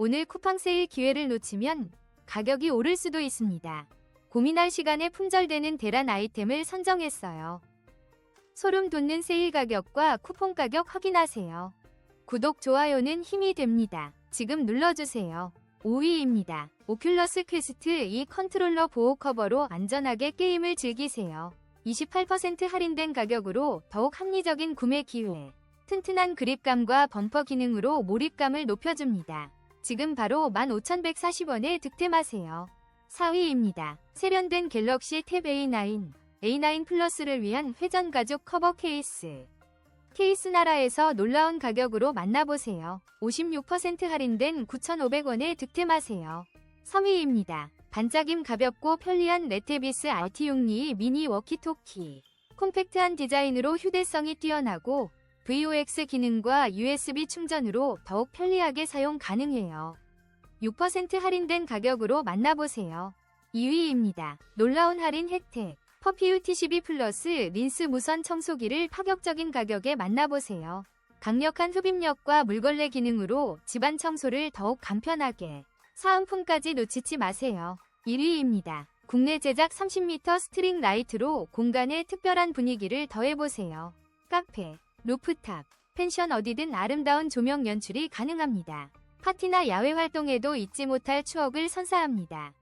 오늘 쿠팡 세일 기회를 놓치면 가격이 오를 수도 있습니다. 고민할 시간에 품절되는 대란 아이템을 선정했어요. 소름 돋는 세일 가격과 쿠폰 가격 확인하세요. 구독, 좋아요는 힘이 됩니다. 지금 눌러주세요. 5위입니다. 오큘러스 퀘스트 2 컨트롤러 보호 커버로 안전하게 게임을 즐기세요. 28% 할인된 가격으로 더욱 합리적인 구매 기회. 튼튼한 그립감과 범퍼 기능으로 몰입감을 높여줍니다. 지금 바로 15,140원에 득템하세요. 4위입니다. 세련된 갤럭시 탭 A9, A9 플러스를 위한 회전 가죽 커버 케이스. 케이스 나라에서 놀라운 가격으로 만나보세요. 56% 할인된 9,500원에 득템하세요. 3위입니다. 반짝임 가볍고 편리한 레테비스 RT62 미니 워키토키. 콤팩트한 디자인으로 휴대성이 뛰어나고 VOX 기능과 USB 충전으로 더욱 편리하게 사용 가능해요. 6% 할인된 가격으로 만나보세요. 2위입니다. 놀라운 할인 혜택. 퍼피우 T12 플러스 린스 무선 청소기를 파격적인 가격에 만나보세요. 강력한 흡입력과 물걸레 기능으로 집안 청소를 더욱 간편하게. 사은품까지 놓치지 마세요. 1위입니다. 국내 제작 30m 스트링 라이트로 공간에 특별한 분위기를 더해보세요. 카페, 루프탑, 펜션 어디든 아름다운 조명 연출이 가능합니다. 파티나 야외 활동에도 잊지 못할 추억을 선사합니다.